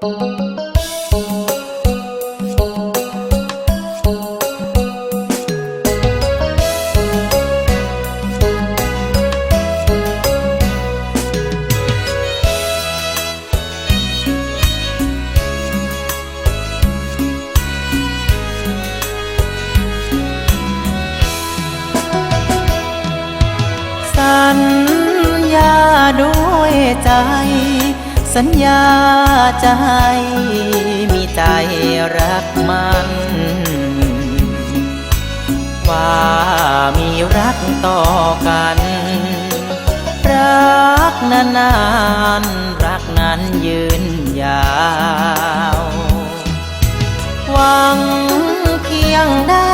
สัญญาด้วยใจ สัญญาจะให้มีใจรักมัน ว่ามีรักต่อกัน รักนานๆรักนั้นยืนยาวหวังเพียงได้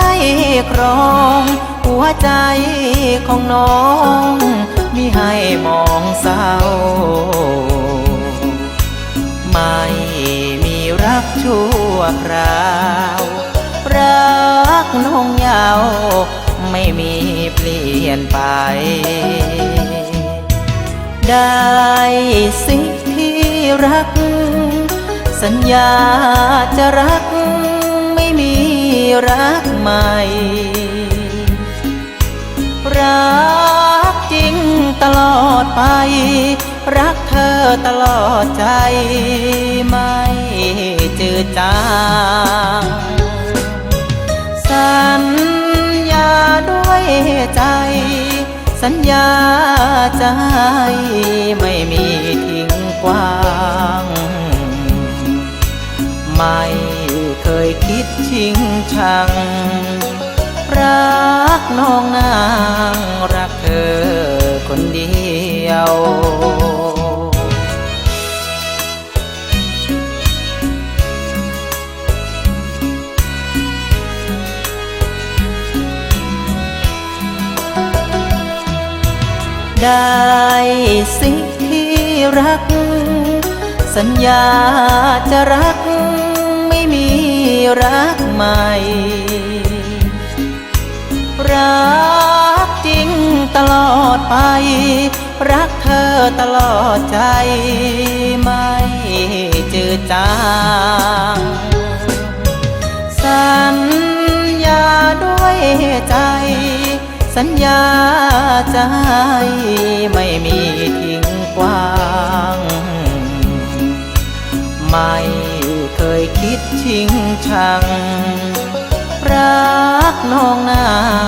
ครอง หัวใจของน้อง ม่มีรักชั่วคราว รักน้องยาว ไม่มีเปลี่ยนไป ได้สิที่รัก สัญญาจะรัก ไม่มีรักใหม่ รักจริงตลอดไป รักเธอ ตลอดใจไม่จืดจางสัญญาด้วยใจ สัญญาใจไม่มีทิ้งกว้าง ไม่เคยคิดชิงชัง รักน้องนาง รักเธอคนเดียว ได้สิ่งที่รัก สัญญาจะรักไม่มีรักใหม่ รักจริงตลอดไป รักเธอตลอดใจไม่จืดจาง สัญญาใจไม่มีทิ้งกว้าง ไม่เคยคิดชิงชัง รักน้องนาง